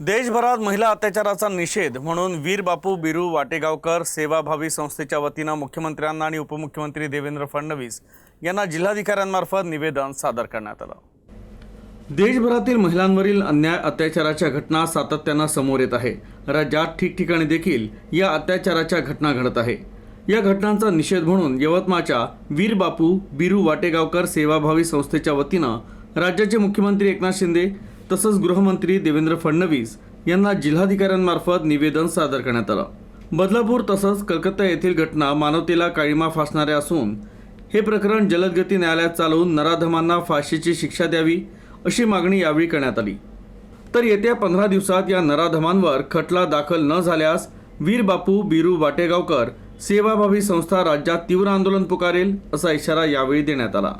देशभरात महिला अत्याचाराचा निषेध म्हणून वीर बापू बिरू वाटेगावकर सेवाभावी संस्थेच्या वतीनं मुख्यमंत्र्यांना आणि उपमुख्यमंत्री देवेंद्र फडणवीस यांना जिल्हाधिकाऱ्यांमार्फत निवेदन सादर करण्यात आलं. देशभरातील महिलांवरील अन्याय अत्याचाराच्या घटना सातत्यानं समोर येत आहे. राज्यात ठिकठिकाणी देखील या अत्याचाराच्या घटना घडत आहे. या घटनांचा निषेध म्हणून यवतमाळच्या वीर बापू बिरू वाटेगावकर सेवाभावी संस्थेच्या वतीनं राज्याचे मुख्यमंत्री एकनाथ शिंदे तसंच गृहमंत्री देवेंद्र फडणवीस यांना जिल्हाधिकाऱ्यांमार्फत निवेदन सादर करण्यात आलं. बदलापूर तसंच कलकत्ता येथील घटना मानवतेला काळीमा फासणाऱ्या असून हे प्रकरण जलदगती न्यायालयात चालवून नराधमांना फाशीची शिक्षा द्यावी अशी मागणी यावेळी करण्यात आली. तर येत्या पंधरा दिवसात या नराधमांवर खटला दाखल न झाल्यास वीर बापू बिरू वाटेगावकर सेवाभावी संस्था राज्यात तीव्र आंदोलन पुकारेल असा इशारा यावेळी देण्यात आला.